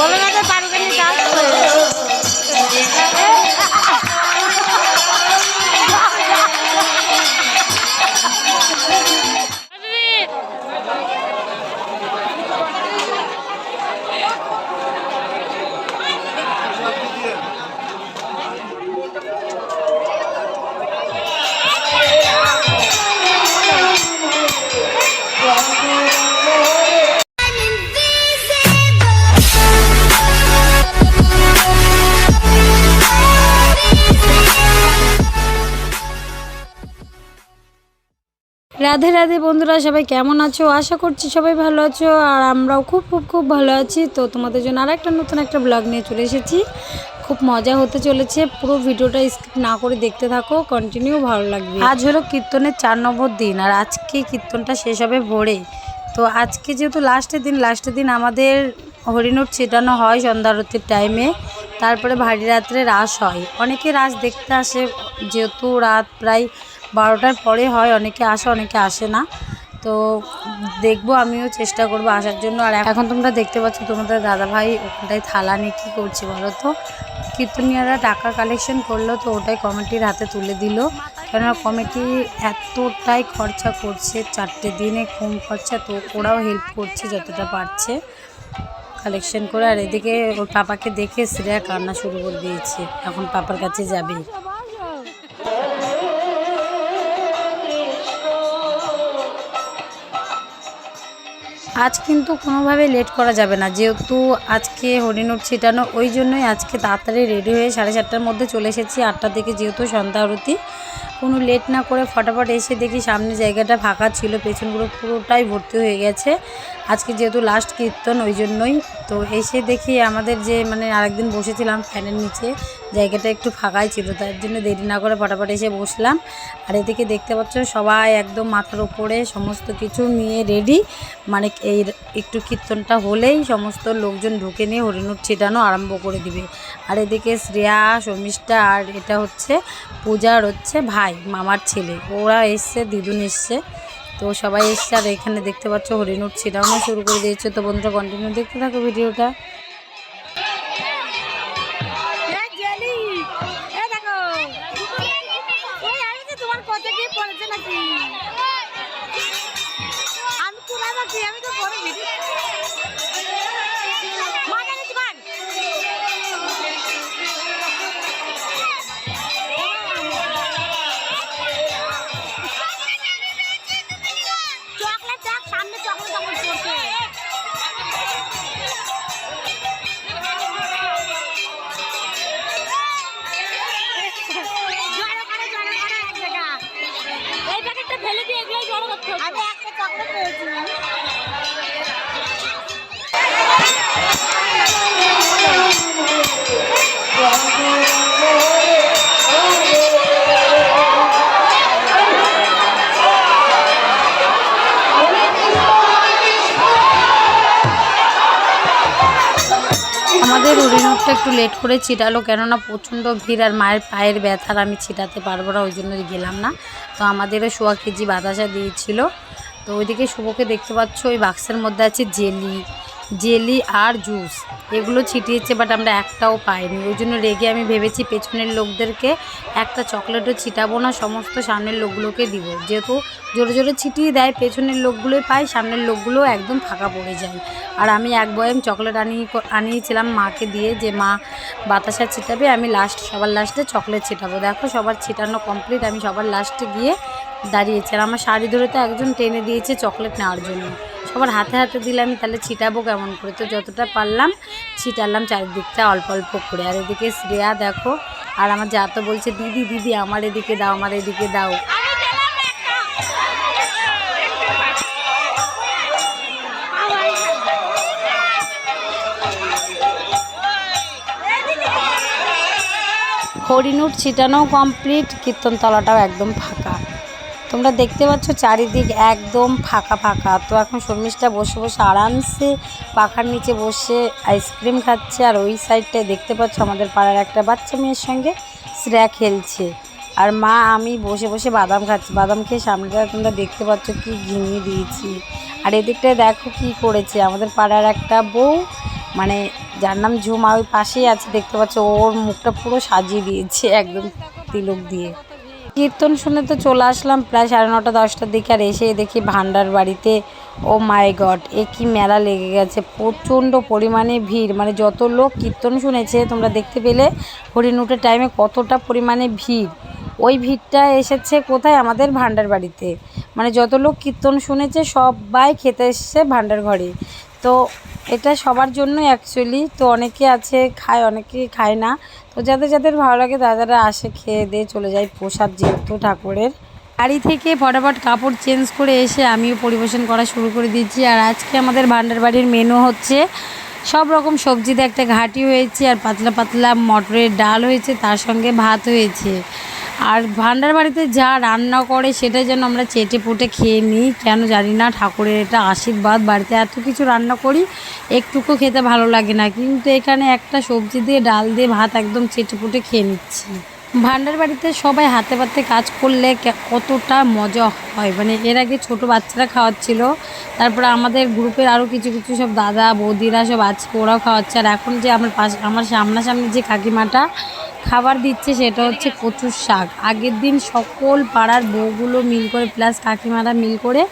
বলো না তো রাধে রাধে বন্ধুরা, সবাই কেমন আছো? আশা করছি সবাই ভালো আছো আর আমরাও খুব খুব খুব ভালো আছি। তো তোমাদের জন্য আর একটা নতুন একটা ব্লগ নিয়ে চলে এসেছি। খুব মজা হতে চলেছে। পুরো ভিডিওটা স্কিপ না করে দেখতে থাকো কন্টিনিউ ভালো লাগবে। আজ হলো কীর্তনের চার নম্বর দিন আর আজকে কীর্তনটা শেষ হবে ভোরে। তো আজকে যেহেতু লাস্টের দিন লাস্টের দিন আমাদের হরিণুর ছেটানো হয় সন্ধ্যা আরতির টাইমে তারপরে ভারী রাত্রে রাস হয়। অনেকে রাস দেখতে আসে, যেহেতু রাত প্রায় বারোটার পরে হয়, অনেকে আসে অনেকে আসে না। তো দেখব, আমিও চেষ্টা করব আসার জন্য। আর এখন তোমরা দেখতে পাচ্ছ, তোমাদের দাদাভাই ওখানটায় থালা নিয়ে কী করছে বলো তো? কীর্তনিয়ারা টাকা কালেকশন করল, তো ওটাই কমিটির হাতে তুলে দিল। কেননা কমিটি এতটাই খরচা করছে, চারটে দিনে কম খরচা, তো ওরাও হেল্প করছে যতটা পারছে কালেকশন করে। আর এদিকে ওর পাপাকে দেখে শ্রেয়া কান্না শুরু করে দিয়েছে। এখন পাপার কাছে যাবে আজ কিন্তু কোনোভাবে লেট করা যাবে না। যেহেতু আজকে হরিণুর ছিটানো, ওই জন্যই আজকে তাড়াতাড়ি রেডি হয়ে সাড়ে চারটার মধ্যে চলে এসেছি। আটটার দিকে যেহেতু সন্ধ্যা আরতি কোনো লেট না করে ফটাফট এসে দেখি সামনে জায়গাটা ফাঁকা ছিল পেছনগুলো পুরোটাই ভর্তি হয়ে গেছে। আজকে যেহেতু লাস্ট কীর্তন, ওই জন্যই। তো এসে দেখি আমাদের যে মানে আরেকদিন বসেছিলাম ফ্যানের নিচে, জায়গাটা একটু ফাঁকাই ছিল, তার জন্য দেরি না করে ফটাফট এসে বসলাম। আর এদিকে দেখতে পাচ্ছ সবাই একদম মাথার ওপরে সমস্ত কিছু নিয়ে রেডি মানে এই একটু কীর্তনটা হলেই সমস্ত লোকজন ঢুকে নিয়ে হরিণুর ছিটানো আরম্ভ করে দিবে। আর এদিকে শ্রেয়া, শর্মিষ্ঠা, আর এটা হচ্ছে পূজার হচ্ছে ভাই। মামার ছেলে। ওরা এসছে, দিদুন এসছে। তো সবাই এসছে, আর এখানে দেখতে পাচ্ছ হরিণ উঠছে ছিটানো শুরু করে দিয়েছে। তো বন্ধুরা কন্টিনিউ দেখতে থাকো ভিডিওটা। আমাদের অভিনবটা একটু লেট করে ছিটালো, কেননা প্রচণ্ড ভিড় আর মায়ের পায়ের ব্যথার আমি ছিটাতে পারব না, ওই জন্য গেলাম না। তো আমাদেরও সোয়া কেজি বাতাসা দিয়েছিল। তো ওইদিকে শুভকে দেখতে পাচ্ছ, ওই বাক্সের মধ্যে আছে জেলি জেলি আর জুস। এগুলো ছিটিয়েছে বাট আমরা একটাও পাইনি। ওই জন্য রেগে আমি ভেবেছি পেছনের লোকদেরকে একটা চকলেটও ছিটাবো না, সমস্ত সামনের লোকগুলোকে দিব। যেহেতু জোরে জোরে ছিটিয়ে দেয়, পেছনের লোকগুলোই পাই সামনের লোকগুলো একদম ফাঁকা পড়ে যায়। আর আমি এক বয়াম চকলেট আনিয়ে আনিয়েছিলাম মাকে দিয়ে যে, মা, বাতাসা ছিটাবে, আমি লাস্ট সবার লাস্টে চকলেট ছিটাবো। দেখো, সবার ছিটানো কমপ্লিট আমি সবার লাস্টে গিয়ে দাঁড়িয়েছি। আর আমার শাড়ি ধরে তো একজন টেনে দিয়েছে চকলেট নেওয়ার জন্য। সবার হাতে হাতে দিলে আমি তাহলে ছিটাবো কেমন করে? তো যতটা পারলাম ছিটালাম চারিদিকটা অল্প অল্প করে। আর এদিকে শ্রেয়া দেখো, আর আমার যা তো বলছে, দিদি দিদি, আমার এদিকে দাও, আমার এদিকে দাও। হরিণুর ছিটানোও কমপ্লিট কীর্তনতলাটাও একদম ফাঁকা। তোমরা দেখতে পাচ্ছ চারিদিক একদম ফাঁকা ফাঁকা। তো এখন শর্মিষ্ঠা বসে বসে আরামসে পাখার নিচে বসে আইসক্রিম খাচ্ছে আর ওই সাইডটায় দেখতে পাচ্ছ আমাদের পাড়ার একটা বাচ্চা মেয়ের সঙ্গে শ্রেয়া খেলছে। আর মা, আমি বসে বসে বাদাম খাচ্ছি। বাদাম খেয়ে সামনেটা তোমরা দেখতে পাচ্ছ কি ঘিমিয়ে দিয়েছি। আর এদিকটায় দেখো কি করেছে। আমাদের পাড়ার একটা বউ মানে যার নাম ঝুমা, ওই পাশেই আছে। দেখতে পাচ্ছ ওর মুখটা পুরো সাজিয়ে দিয়েছে একদম তিলক দিয়ে। কীর্তন শুনে তো চলে আসলাম প্রায় সাড়ে নটা, দশটার দিকে আর এসে দেখি ভান্ডার বাড়িতে, ও মাই গড, এ কি মেলা লেগে গেছে, প্রচণ্ড পরিমাণে ভিড় মানে যত লোক কীর্তন শুনেছে তোমরা দেখতে পেলে হরিণ হরিণুটের টাইমে কতটা পরিমাণে ভিড়। ওই ভিড়টা এসেছে কোথায়? আমাদের ভান্ডার বাড়িতে। মানে যত লোক কীর্তন শুনেছে সবাই খেতে এসছে ভান্ডার ঘরে। তো এটা সবার জন্য অ্যাকচুয়ালি তো অনেকে আছে, খায় অনেকে খায় না। তো যাদের যাদের ভালো লাগে দাদারা আসে, খেয়ে দিয়ে চলে যায় প্রসাদ যেহেতু ঠাকুরের। বাড়ি থেকে ফটাফট কাপড় চেঞ্জ করে এসে আমিও পরিবেশন করা শুরু করে দিচ্ছি আর আজকে আমাদের ভান্ডার বাড়ির মেনু হচ্ছে, সব রকম সবজিতে একটা ঘাটি হয়েছে, আর পাতলা পাতলা মটরের ডাল হয়েছে, তার সঙ্গে ভাত হয়েছে। আর ভান্ডার বাড়িতে যা রান্না করে সেটা যেন আমরা চেটে পুটে খেয়ে নিই, কেন জানি না, ঠাকুরের এটা আশীর্বাদ, বাড়িতে এত কিছু রান্না করি, একটুকু খেতে ভালো লাগে না। কিন্তু এখানে একটা সবজি দিয়ে ডাল দিয়ে ভাত একদম চেটে পুটে খেয়ে নিচ্ছি। ভান্ডার বাড়িতে সবাই হাতে পাতে কাজ করলে কতটা মজা হয়। মানে এর আগে ছোট বাচ্চারা খাওয়াচ্ছিল, তারপরে আমাদের গ্রুপের আরও কিছু কিছু সব দাদা, বৌদিরা সব আছে ওরাও খাওয়াচ্ছে। আর এখন যে আমার পাশ, আমার সামনাসামনি যে কাকিমাটা খাবার দিচ্ছে সেটা হচ্ছে কচুর শাক। আগের দিন সকল পাড়ার বউগুলো মিল করে প্লাস কাকিমারা মিল করে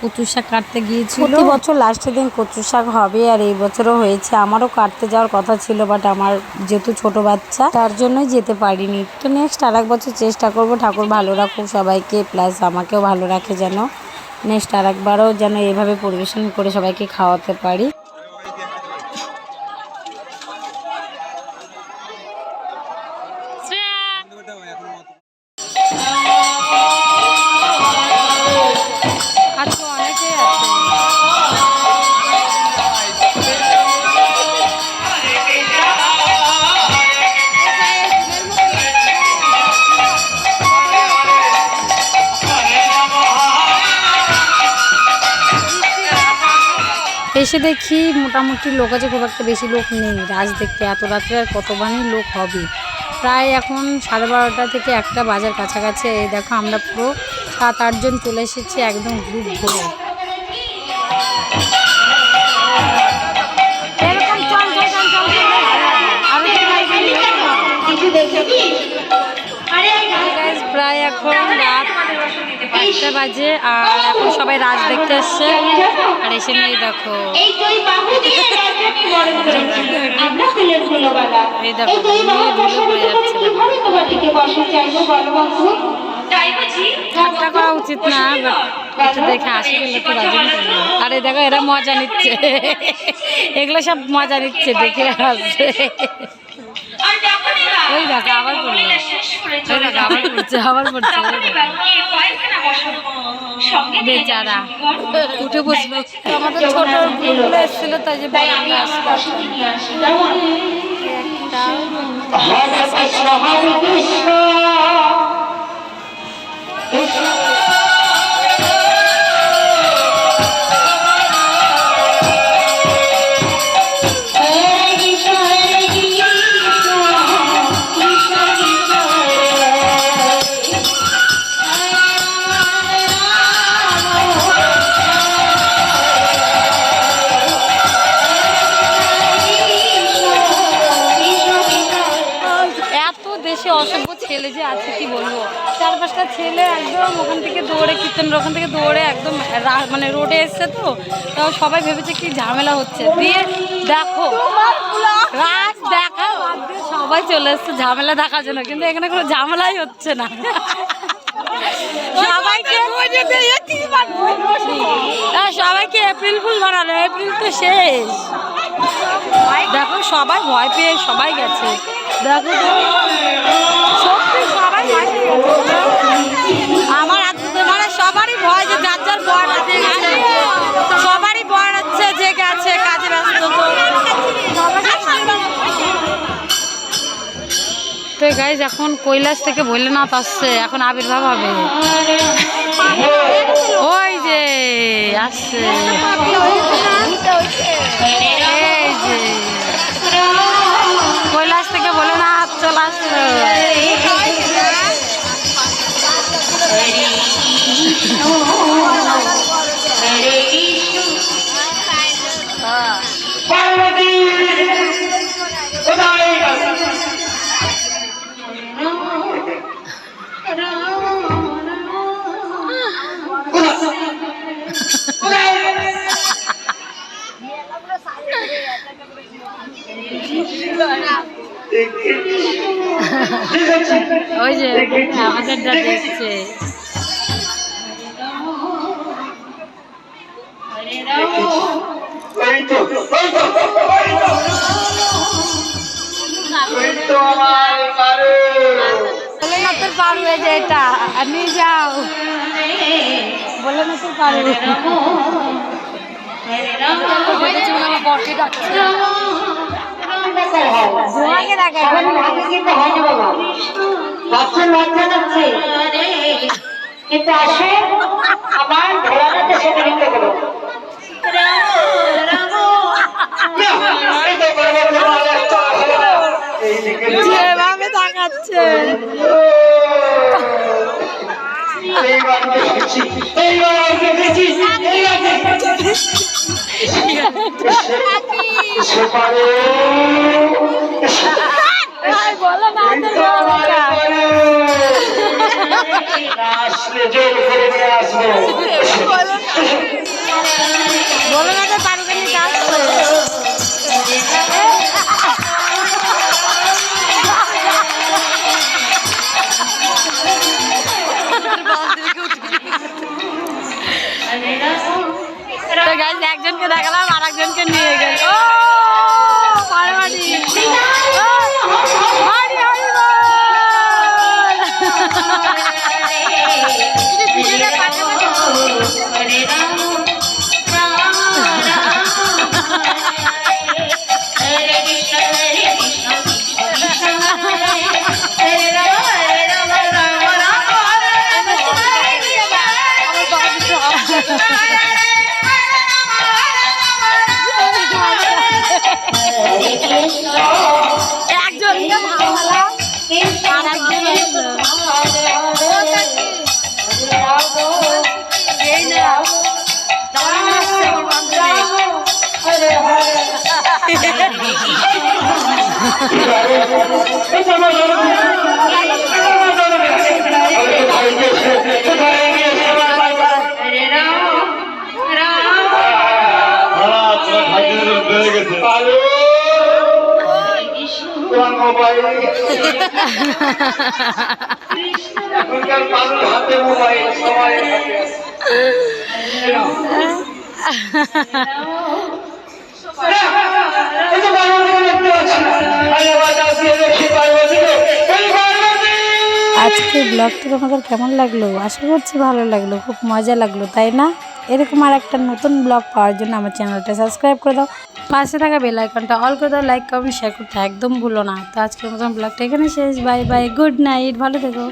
কচুর শাক কাটতে গিয়েছিল। প্রতি বছর লাস্টের দিন কচুর শাক হবে আর এই বছরও হয়েছে। আমারও কাটতে যাওয়ার কথা ছিল বাট আমার যেহেতু ছোট বাচ্চা, তার জন্যই যেতে পারিনি। তো নেক্সট আর বছর চেষ্টা করব, ঠাকুর ভালো রাখুক সবাইকে প্লাস আমাকেও ভালো রাখে যেন। নেক্সট আর একবারও যেন এভাবে পরিবেশন করে সবাইকে খাওয়াতে পারি। এসে দেখি মোটামুটি লোক আছে খুব একটা বেশি লোক নেই। রাজ দেখতে এত রাত্রে আর কতবারই লোক হবে? প্রায় এখন সাড়ে বারোটা থেকে একটা বাজার কাছাকাছি। এই দেখো আমরা পুরো সাত আটজন চলে এসেছি একদম গ্রুপ Guys, প্রায় এখন রাত একটা বাজে আর এখন সবাই রাত দেখতে আসছে আর এসে নিয়ে দেখো। এই এই দেখো, ধুলো পড়ে যাচ্ছে। ঠাট্টা করা উচিত না এটা দেখে আসি গেলে তো রাজি করবে আরে দেখো এরা মজা নিচ্ছে। এগুলো সব মজা নিচ্ছে দেখে আসছে ওই দেখো আবার পড়ল। ওই দেখো আবার পড়ছে আবার পড়ছে বেচারা। উঠে বসল আমাদের ছোট গ্রুপগুলো এসেছিল তাই যে তাই ছেলে যে আছে, কি বলব? চার পাঁচটা ছেলে একদম ওখান থেকে দৌড়ে কীর্তনের ওখান থেকে দৌড়ে একদম মানে রোডে এসছে তো তো সবাই ভেবেছে কি ঝামেলা হচ্ছে। দিয়ে দেখো, রাত দেখা সবাই চলে এসছে ঝামেলা দেখার জন্য, কিন্তু এখানে কোনো ঝামেলাই হচ্ছে না। সবাইকে সবাইকে এপ্রিল ফুল বানানো, এপ্রিল তো শেষ। দেখো সবাই ভয় পেয়ে সবাই গেছে। দেখো সত্যি সবাই আমার মানে সবারই ভয় যে যার যার বর সবারই বর হচ্ছে যে গেছে, কাজে ব্যস্ত তো। গাইজ এখন কৈলাস থেকে ভোলেনাথ আসছে। এখন আবির্ভাব হবে। ওই যে, আসছে। কৈলাস ভোলেনাথ চলে আসলো পার্বতী পারু এই যে এটা নিয়ে যাও বলে এই তো বাবা তোমার একটা হলো। এইদিকে যেভাবে তাকাচ্ছে এইবার দেখেছি এইবার দেখেছি এইবার দেখেছি সেপারে ভাই বলো না করে বলো না। তোর পারুকে নিয়ে কাজ তো গাইজ একজনকে দেখালাম আর একজনকে নিয়ে গেল। হাতে মোবাইল সবাই হাতে। এই তো পার্বতীকে দেখতে পাচ্ছি। আরে বাজার দিয়ে দেখি পার্বতীকে। এই পার্বতী! আজকের ব্লগটা তোমাদের কেমন লাগল? আশা করছি ভালো লাগল, খুব মজা লাগল, তাই না? এরকম আর একটা নতুন ব্লগ পাওয়ার জন্য আমার চ্যানেলটা সাবস্ক্রাইব করে দাও। পাশে থাকা বেল আইকনটা অল করে দাও লাইক কমেন্ট শেয়ার করতে একদম ভুলো না। তো আজকের মতন ব্লগটা এখানে শেষ। বাই বাই গুড নাইট ভালো থেকো।